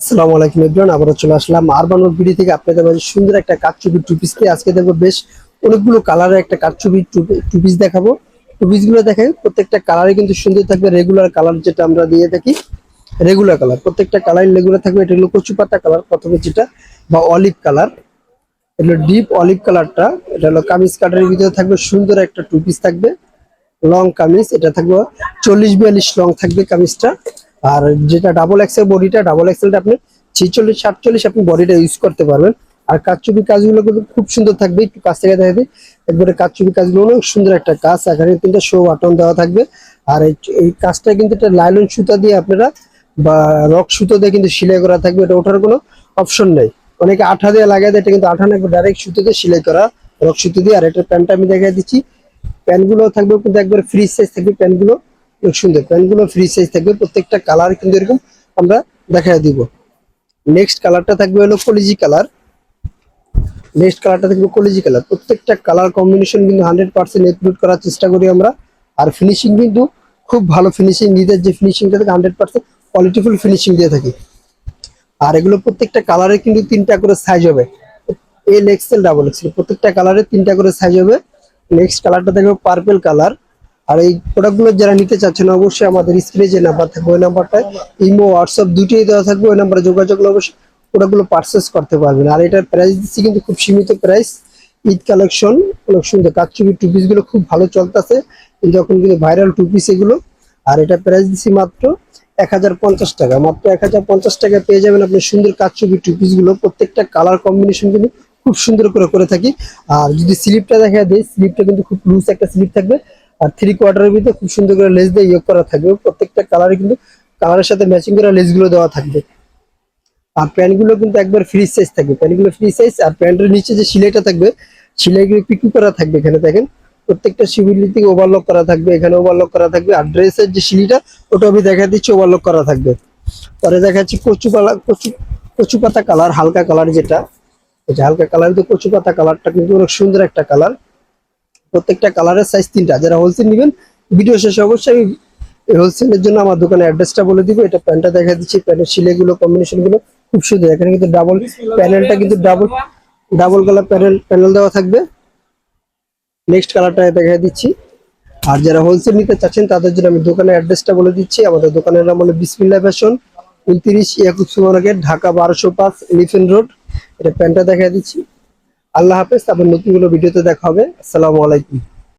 আসসালামু আলাইকুম এভরিওয়ান আবারও চলে আসলাম আরবান বিডি থেকে। আপনাদের মাঝে সুন্দর একটা কাঠচুপি টু পিস আজকে দেখব বেশ অনেকগুলো কালারের একটা কাঠচুপি টু পিস দেখাবো। টু পিসগুলো দেখেন, প্রত্যেকটা কালারে কিন্তু সুন্দর থাকবে। রেগুলার কালার যেটা আমরা দিয়ে থাকি রেগুলার কালার প্রত্যেকটা কালার রেগুলার থাকবে। এটা হলো কচু কালার প্রথমে যেটা, বা অলিভ কালার এটা ডিপ অলিভ কালারটা এটা হলো কামিজ কাটারের ভিতরে থাকবে, সুন্দর একটা টু পিস থাকবে। লং কামিজ, এটা থাকবে চল্লিশ বিয়াল্লিশ লং থাকবে কামিজটা। আর যেটা ডাবল এক্সেল বডিটা ডাবল এক্সেলটা আপনি ছিচল্লিশ, সাতচল্লিশ আপনি বডিটা ইউজ করতে পারবেন। আর কাচুপি কাজগুলো কিন্তু খুব সুন্দর থাকবে, একটু কাছ থেকে দেখা দিই। একবারে কাচুপি কাজগুলো অনেক সুন্দর একটা কাজ এখানে কিন্তু শো বাটন দেওয়া থাকবে। আর এই কাজটা কিন্তু একটা লাইলন সুতা দিয়ে আপনারা বা রক সুতো দিয়ে কিন্তু সেলাই করা থাকবে, এটা ওঠার কোনো অপশন নেই। অনেকে আঠা দিয়ে লাগায় দেয়, এটা কিন্তু আঠা না ডাইরেক্ট সুতো দিয়ে সেলাই করা রক সুতো দিয়ে। আর এটা প্যান্টটা আমি দেখাই দিচ্ছি। প্যান্টগুলো থাকবে কিন্তু একবার ফ্রি সাইজ থাকবে প্যান্টগুলো। খুব সুন্দর। প্যান্টগুলো ফ্রি সাইজ থাকবে, প্রত্যেকটা কালার কিন্তু এরকম আমরা দেখাই দিব। নেক্সট কালারটা থাকবে হলো কলিজি কালার নেক্সট কালারটা থাকবে কলিজি কালার প্রত্যেকটা কালার কম্বিনেশন কিন্তু হান্ড্রেড পার্সেন্ট এক্সক্লুড করার চেষ্টা করি আমরা। আর ফিনিশিং কিন্তু খুব ভালো ফিনিশিং নিজের যে ফিনিশিংটা থাকে হান্ড্রেড পার্সেন্ট কোয়ালিটিফুল ফিনিশিং দিয়ে থাকি। আর এগুলো প্রত্যেকটা কালারে কিন্তু তিনটা করে সাইজ হবে। এল এক্সেল ডাবল এক্সেল প্রত্যেকটা কালারে তিনটা করে সাইজ হবে। নেক্সট কালারটা থাকবে পার্পেল কালার আর এই প্রোডাক্টগুলো যারা নিতে চাচ্ছেন, অবশ্যই আমাদের স্ক্রিনে যে নাম্বার থাকবে, ওই নাম্বারটায় ইমো হোয়াটসঅ্যাপ দুটোই দেওয়া থাকবে। ওই নাম্বারে যোগাযোগ করলে অবশ্যই প্রোডাক্টগুলো পারচেস করতে পারবেন। আর এটার প্রাইস দিচ্ছি কিন্তু খুব সীমিত প্রাইস ঈদ কালেকশন অনেক সুন্দর কাচ্চুবি টু গুলো খুব ভালো চলতেছে। যখন কিন্তু ভাইরাল টু পিস এগুলো। আর এটা প্রাইস দিচ্ছি মাত্র এক হাজার পঞ্চাশ টাকা। মাত্র এক হাজার পঞ্চাশ টাকা পেয়ে যাবেন আপনি সুন্দর কাচ্চুবি টু গুলো। প্রত্যেকটা কালার কম্বিনেশন কিন্তু খুব সুন্দর করে করে থাকি। আর যদি স্লিপটা দেখা দেয় স্লিপটা কিন্তু খুব লুজ একটা স্লিপ থাকবে। আর থ্রি কোয়ার্টারের ভিতরে খুব সুন্দর করে লেস দিয়ে ইয়ে করা থাকবে। প্রত্যেকটা কালারে কিন্তু কালারের সাথে ম্যাচিং করা লেসগুলো দেওয়া থাকবে। আর প্যান্টগুলো কিন্তু একবার ফ্রি সাইজ থাকবে। প্যান্টগুলো ফ্রি সাইজ আর প্যান্টের নিচে যে সিলাইটা থাকবে, সিলাইগুলো পিকু করা থাকবে এখানে দেখেন। প্রত্যেকটা সিভিলি থেকে ওভারলক করা থাকবে, এখানে ওভারলক করা থাকবে। আর ড্রেসের যে সিলিটা ওটা আমি দেখা দিচ্ছি ওভারলক করা থাকবে। পরে দেখা যাচ্ছে কচু কালার কচু কচু পাতা কালার হালকা কালার যেটা। হালকা কালার কচু পাতা কালারটা কিন্তু অনেক সুন্দর একটা কালার প্রত্যেকটা কালারের সাইজ তিনটা। যারা হোলসেল নেবেন ভিডিও শেষে অবশ্যই আমি হোলসেলের জন্য আমার দোকানের অ্যাড্রেসটা বলে দিব। এটা প্যান্টটা দেখা দিচ্ছি, প্যান্টের সিলেগুলো কম্বিনেশনগুলো খুব সুন্দর। এখানে কিন্তু ডাবল প্যানেলটা কিন্তু double double colour panel panel দেওয়া থাকবে। নেক্সট কালারটা দেখা দিচ্ছি। আর যারা হোলসেল নিতে চাচ্ছেন, তাদের জন্য আমি দোকানের অ্যাড্রেসটা বলে দিচ্ছি। আমাদের দোকানের নাম হলো বিসমিল্লা ফ্যাশন উনত্রিশ ইয়াকুব সুমার্কেট ঢাকা বারোশো পাঁচ এলিফেন্ট রোড। এটা প্যান্টটা দেখা দিচ্ছি। আল্লাহ হাফেজ তারপর নতুন কোনো ভিডিওতে দেখা হবে। আসসালামু আলাইকুম।